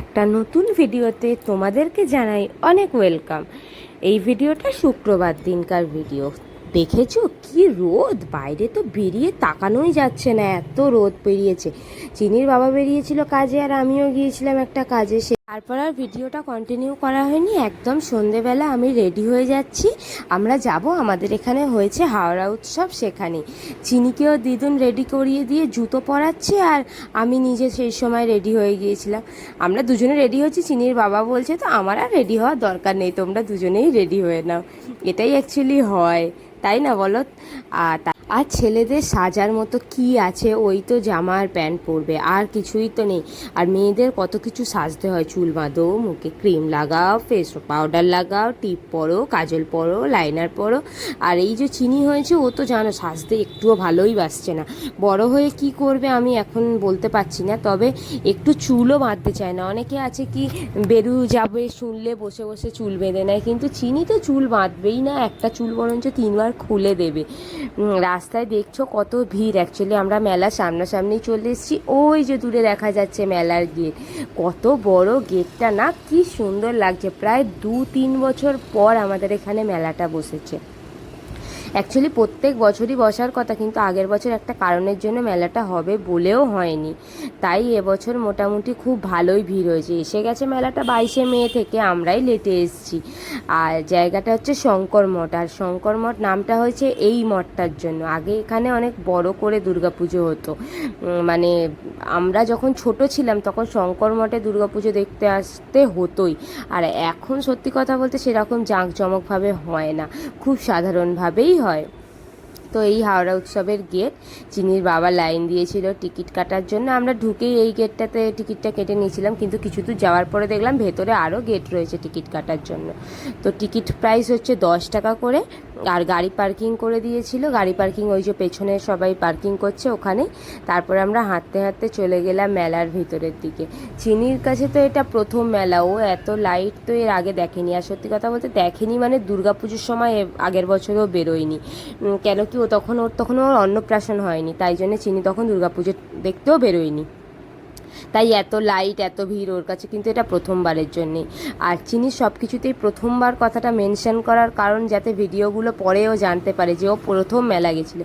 একটা নতুন ভিডিওতে তোমাদেরকে জানাই অনেক ওয়েলকাম। এই ভিডিওটা শুক্রবার দিনকার ভিডিও। দেখেছ? কি রোদ? বাইরে তো বেরিয়ে তাকানোই যাচ্ছে না, এত রোদ বেরিয়েছে চিনির বাবা বেরিয়েছিল কাজে আর আমিও গিয়েছিলাম একটা কাজে, সে তারপর আর ভিডিওটা কন্টিনিউ করা হয়নি। একদম সন্ধেবেলা আমি রেডি হয়ে যাচ্ছি। আমরা যাব, আমাদের এখানে হয়েছে হাওড়া উৎসব সেখানে। চিনিকেও দিদুন রেডি করিয়ে দিয়ে জুতো পরাচ্ছে আর আমি নিজে সেই সময় রেডি হয়ে গিয়েছিলাম। আমরা দুজনে রেডি হচ্ছি চিনির বাবা বলছে, তো আমার আর রেডি হওয়ার দরকার নেই, তোমরা দুজনেই রেডি হয়ে নাও। এটাই অ্যাকচুয়ালি হয়, তাই না বলো? আর আর ছেলেদের সাজার মতো কি আছে? ওই তো জামা আর প্যান্ট পরবে, আর কিছুই তো নেই। আর মেয়েদের কত কিছু সাজতে হয় চুল বাঁধো, মুখে ক্রিম লাগাও ফেস পাউডার লাগাও টিপ পরো, কাজল পরো লাইনার পরো। আর এই যে চিনি হয়েছে, ও তো জানো সাজতে একটুও ভালোই বাসছে না। বড় হয়ে কি করবে আমি এখন বলতে পারছি না, তবে একটু চুলও বাঁধতে চায় না। অনেকে আছে কি, বেরু যাবে, শুনলে বসে বসে চুল বেঁধে নেয়, কিন্তু চিনি তো চুল বাঁধবেই না, একটা চুল বরঞ্চ তিনবার খুলে দেবে। রাস্তায় দেখছ কত ভিড়। অ্যাকচুয়ালি আমরা মেলা সামনাসামনি চলে এসেছি, ওই যে দূরে দেখা যাচ্ছে মেলার গেট। কত বড় গেটটা না কি সুন্দর লাগছে। প্রায় দু তিন বছর পর আমাদের এখানে মেলাটা বসেছে। অ্যাকচুয়ালি প্রত্যেক বছরই বসার কথা, কিন্তু আগের বছর একটা কারণের জন্য মেলাটা হবে বলেও হয়নি। তাই এবছর মোটামুটি খুব ভালোই ভিড় হয়েছে। এসে গেছে মেলাটা বাইশে মে থেকে আমরাই লেটে এসেছি। আর জায়গাটা হচ্ছে শঙ্কর মঠ। আর শঙ্কর মঠ নামটা হয়েছে এই মঠটার জন্য। আগে এখানে অনেক বড় করে দুর্গাপুজো হতো। মানে আমরা যখন ছোট ছিলাম, তখন শঙ্কর মঠে দুর্গাপুজো দেখতে আসতে হতোই। আর এখন সত্যি কথা বলতে সেরকম জাঁকজমকভাবে হয় না। খুব সাধারণভাবেই হয়। তো এই হাওড়া উৎসবের গেট, চিনির বাবা লাইন দিয়েছিল টিকিট কাটার জন্য। আমরা ঢুকেই এই গেটটাতে টিকিটটা কেটে নিয়েছিলাম, কিন্তু কিছু দূর যাওয়ার পরে দেখলাম ভেতরে আরও গেট রয়েছে টিকিট কাটার জন্য। তো টিকিট প্রাইস হচ্ছে দশ টাকা করে, আর গাড়ি পার্কিং করে দিয়েছিল। গাড়ি পার্কিং ওই যে পেছনে সবাই পার্কিং করছে ওখানে। তারপরে আমরা হাঁটতে হাঁটতে চলে গেলাম মেলার ভিতরের দিকে। চিনির কাছে তো এটা প্রথম মেলা, ও এত লাইট তো এর আগে দেখেনি। আর সত্যি কথা বলতে দেখেনি মানে দুর্গাপুজোর সময় আগের বছরও বেরোয়নি। কেন কি তখন ওর তখন ওর অন্নপ্রাশন হয়নি, তাই জন্য চিনি তখন দুর্গাপুজো দেখতেও বেরোয়নি। তাই এত লাইট এত ভিড় ওর কাছে, কিন্তু এটা প্রথমবারের জন্যে। আর চিনি সব কিছুতেই প্রথমবার কথাটা মেনশন করার কারণ, যাতে ভিডিওগুলো পরেও জানতে পারে যে ও প্রথম মেলা গেছিল।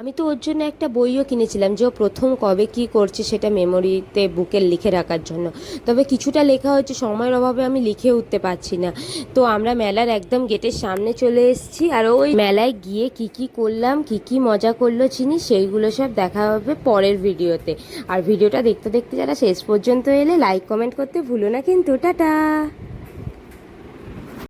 আমি তো ওর জন্য একটা বইও কিনেছিলাম যে ও প্রথম কবে কি করছে সেটা মেমোরিতে বুকে লিখে রাখার জন্য। তবে কিছুটা লেখা হয়েছে, সময়ের অভাবে আমি লিখে উঠতে পারছি না। তো আমরা মেলার একদম গেটের সামনে চলে এসেছি আর ওই মেলায় গিয়ে কি কি করলাম, কি কি মজা করল চিনি, সেইগুলো সব দেখা হবে পরের ভিডিওতে। আর ভিডিওটা দেখতে দেখতে যারা শেষ পর্যন্ত এলে লাইক কমেন্ট করতে ভুলো না কিন্তু, টাটা!